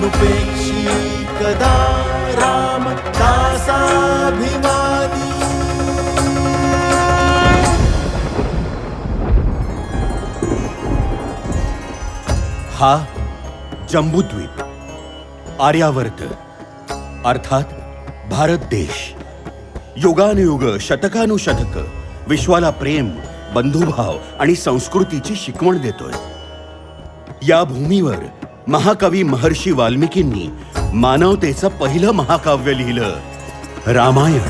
नृपेक्षी कदा राम दासाभिमानी। हा जम्बूद्वीप आर्यावर्त अर्थात भारत देश युगानुयुग शतकानुशतक विश्वाला प्रेम बंधुभाव आणि संस्कृतीची शिकवण देतोय. या भूमीवर महाकवी महर्षी वाल्मिकींनी मानवतेचं पहिलं महाकाव्य लिहिलं. रामायण.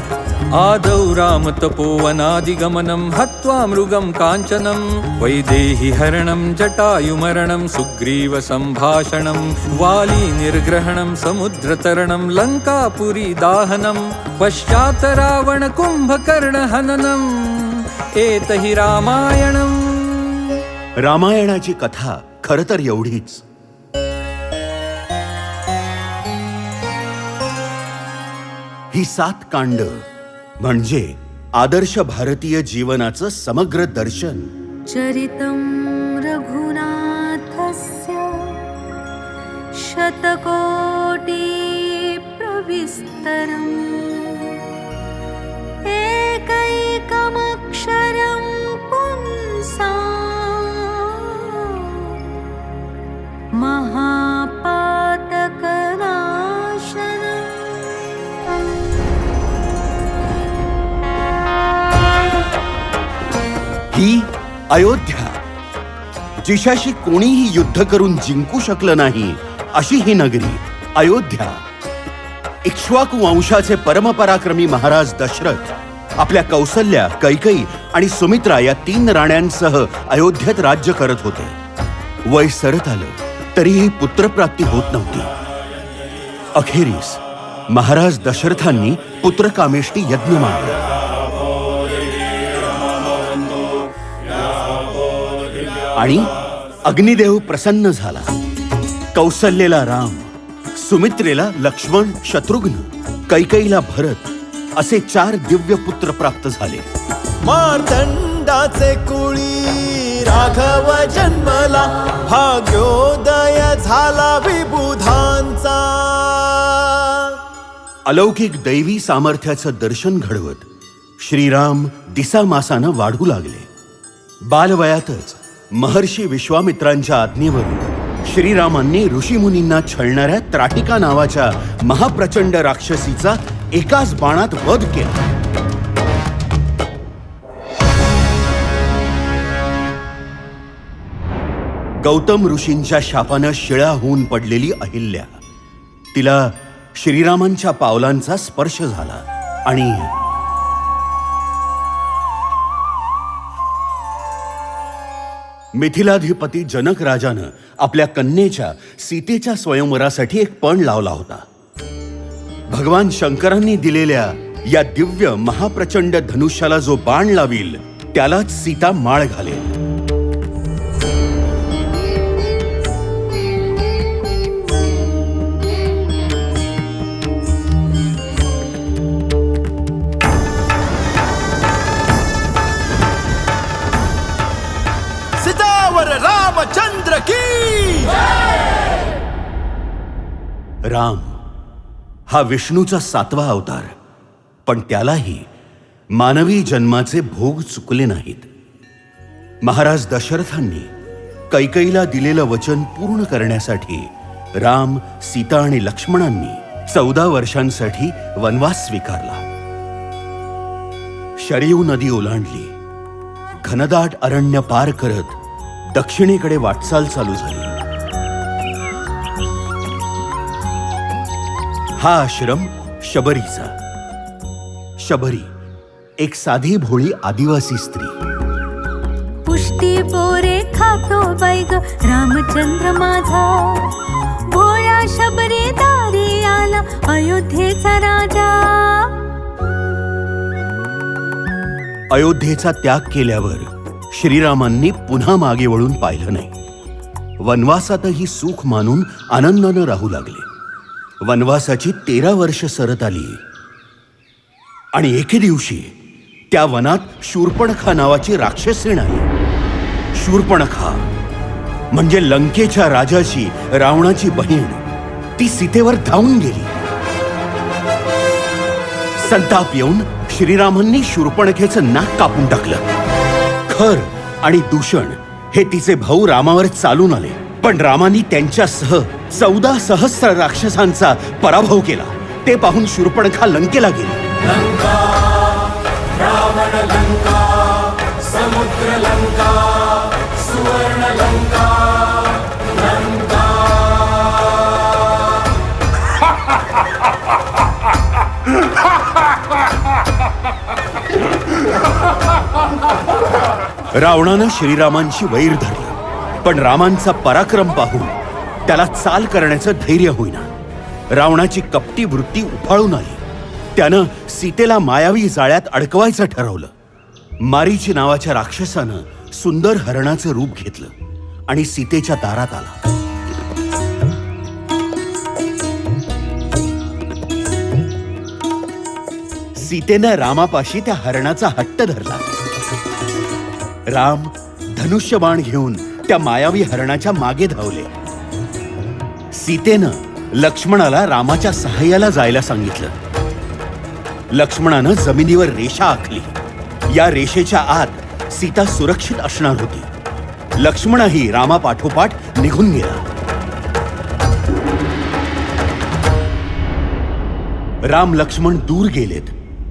आदौ रामतपोवनादिगमनं हत्वा मृगं काञ्चनं वैदेहि हरणं जटायुमरणं सुग्रीवसम्भाषणं वाली निर्ग्रहणं समुद्रतरणं लङ्कापुरी दाहनं पश्चात् रावणकुम्भकर्णहननम् एतहि रामायणम्। रामायणाची कथा खरं तर एवढीच. ही सात कांड. म्हणजे आदर्श भारतीय जीवनाचं समग्र दर्शन. चरितं रघुनाथस्य शतकोटी शतकोटिप्रविस्तरम् एकैकमक्षरं पुंसा. मा ही अयोध्या. जिशाशी कोणीही युद्ध करून जिंकू शकलं नाही अशी ही नगरी अयोध्या. इक्ष्वाकू वंशाचे परमपराक्रमी महाराज दशरथ आपल्या कौसल्या कैकई आणि सुमित्रा या तीन राण्यांसह अयोध्येत राज्य करत होते. वय सरत आलं तरीही पुत्रप्राप्ती होत नव्हती. अखेरीस महाराज दशरथांनी पुत्रकामेष्टी यज्ञ मानला आणि अग्निदेव प्रसन्न झाला. कौसल्येला राम सुमित्रेला लक्ष्मण शत्रुघ्न कैकईला भरत असे चार दिव्य पुत्र प्राप्त झाले. मार्तंडाचे कुळी राघव जन्मला भाग्योदय झाला विबुधांचा. अलौकिक दैवी सामर्थ्याचं दर्शन घडवत श्रीराम दिसामासानं वाढू लागले. बालवयातच महर्षी विश्वामित्रांच्या आज्ञेवरून श्रीरामांनी ऋषीमुनींना छळणाऱ्या त्राटिका नावाच्या महाप्रचंड राक्षसीचा एकाच बाणात वध केला. गौतम ऋषींच्या शापानं शिळा होऊन पडलेली अहिल्या. तिला श्रीरामांच्या पावलांचा स्पर्श झाला आणि मिथिलाधिपती जनक राजानं आपल्या कन्येच्या सीतेच्या स्वयंवरासाठी एक पण लावला होता. भगवान शंकरांनी दिलेल्या या दिव्य महाप्रचंड धनुष्याला जो बाण लावील त्यालाच सीता माळ घालेल. राम हा विष्णूचा सातवा अवतार पण त्यालाही मानवी जन्माचे भोग चुकले नाहीत. महाराज दशरथांनी कैकईला दिलेलं वचन पूर्ण करण्यासाठी राम सीता आणि लक्ष्मणांनी चौदा वर्षांसाठी वनवास स्वीकारला. शरयू नदी ओलांडली. घनदाट अरण्य पार करत दक्षिणेकडे वाटचाल चालू झाली. हा आश्रम शबरीचा. शबरी एक साधी भोळी आदिवासी स्त्री. पुष्टी पोरे खातो बैग रामचंद्र माझा. भोळ्या शबरी दारी अयोध्येचा राजा. अयोध्येचा त्याग केल्यावर श्रीरामांनी पुन्हा मागे वळून पाहिलं नाही. वनवासातही सुख मानून आनंदानं राहू लागले. वनवासाची तेरा वर्ष सरत आली. आणि एके दिवशी त्या वनात शूर्पणखा नावाची राक्षसीण आली. शूर्पणखा म्हणजे लंकेच्या राजाची रावणाची बहीण ती सीतेवर धावून गेली. संताप येऊन श्रीरामांनी शूर्पणखेचं नाक कापून टाकलं. खर आणि दूषण हे तिचे भाऊ रामावर चालून आले. पण रामानी त्यांच्यासह चौदा सहस्र राक्षसांचा पराभव केला. ते पाहून शूर्पणखा लंकेला गेली. रावणानं श्रीरामांशी वैर धरलं. पण रामांचा पराक्रम पाहून त्याला चाल करण्याचं धैर्य होईना. रावणाची कपटी वृत्ती उफाळून आली. त्यानं सीतेला मायावी जाळ्यात अडकवायचं ठरवलं. मारीची नावाच्या राक्षसानं सुंदर हरणाचं रूप घेतलं आणि सीतेच्या दारात आला. सीतेनं रामापाशी त्या हरणाचा हट्ट धरला. राम धनुष्यबाण घेऊन त्या मायावी हरणाच्या मागे धावले. सीतेनं लक्ष्मणाला रामाच्या सहाय्याला जायला सांगितलं. लक्ष्मणानं जमिनीवर रेषा आखली. या रेषेच्या आत सीता सुरक्षित असणार होती. लक्ष्मणही रामापाठोपाठ निघून गेला. राम लक्ष्मण दूर गेलेत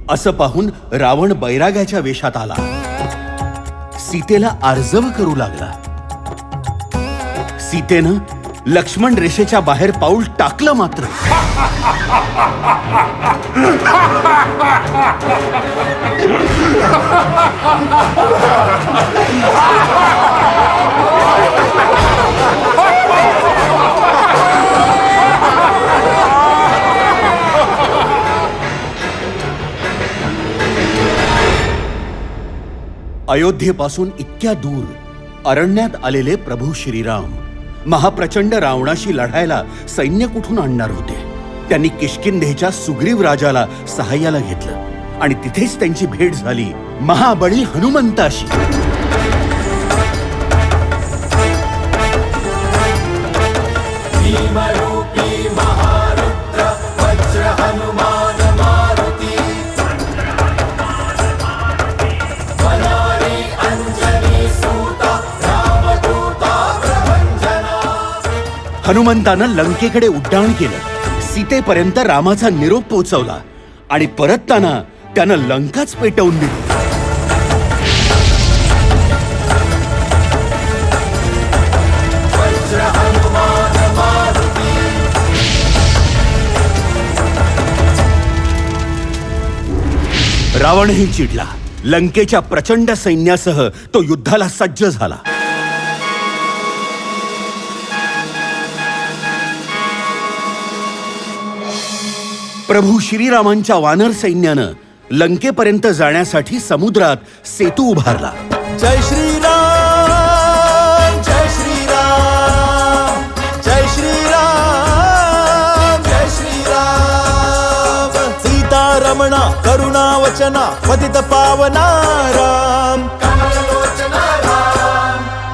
असं पाहून रावण बैराग्याच्या वेशात आला. सीतेला आर्जव करू लागला. सीतेनं लक्ष्मण रेषेच्या बाहेर पाऊल टाकलं मात्र. अयोध्येपासून इतक्या दूर अरण्यात आलेले प्रभू श्रीराम. महाप्रचंड रावणाशी लढायला सैन्य कुठून आणणार होते? त्यांनी किष्किंधेच्या सुग्रीव राजाला सहाय्याला घेतलं आणि तिथेच त्यांची भेट झाली महाबळी हनुमंताशी. हनुमंतानं लंकेकडे उड्डाण केलं. सीतेपर्यंत रामाचा निरोप पोहोचवला आणि परतताना त्यानं लंकाच पेटवून दिली. रावणही चिडला लंकेच्या प्रचंड सैन्यासह तो युद्धाला सज्ज झाला. प्रभू श्रीरामांच्या वानर सैन्यानं लंकेपर्यंत जाण्यासाठी समुद्रात सेतू उभारला. जय श्रीराम जय श्रीराम जय श्रीराम जय श्रीराम. सीतारमणा करुणा वचना पतित पावना राम.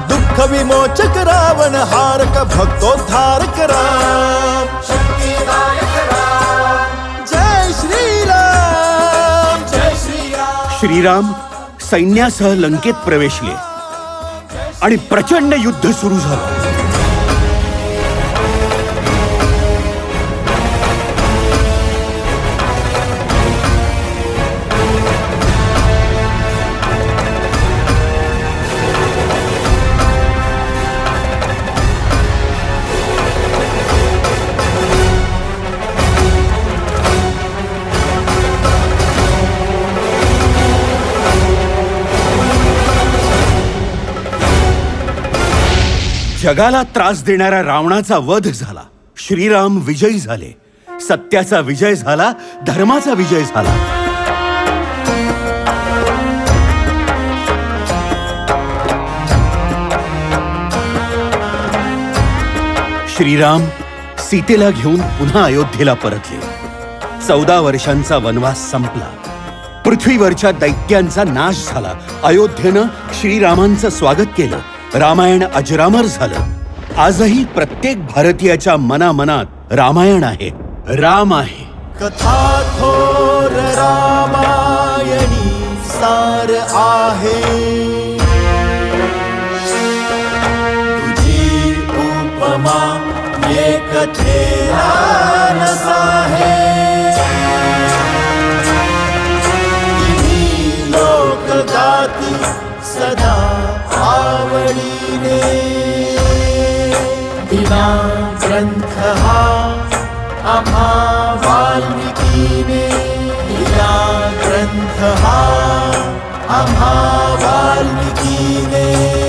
दुःख विमोचक रावण हारक भक्तोद्धारक राम. श्रीराम सैन्यासह लंकेत प्रवेशले आणि प्रचंड युद्ध सुरू झालं. जगाला त्रास देणाऱ्या रावणाचा वध झाला. श्रीराम विजयी झाले. सत्याचा विजय झाला धर्माचा विजय झाला. श्रीराम सीतेला घेऊन पुन्हा अयोध्येला परतले. चौदा वर्षांचा वनवास संपला. पृथ्वीवरच्या दैत्यांचा नाश झाला. अयोध्येनं श्रीरामांचं स्वागत केलं. रामायण अजरामर झालं. आजही प्रत्येक भारतीयाच्या मनामनात रामायण आहे. राम आहे. कथा थोर रामायणी सार आहे. तुझी उपमा ये कथेला ग्रन्थः ग्रंथ हा ग्रन्थः वाल्मिकीने दिला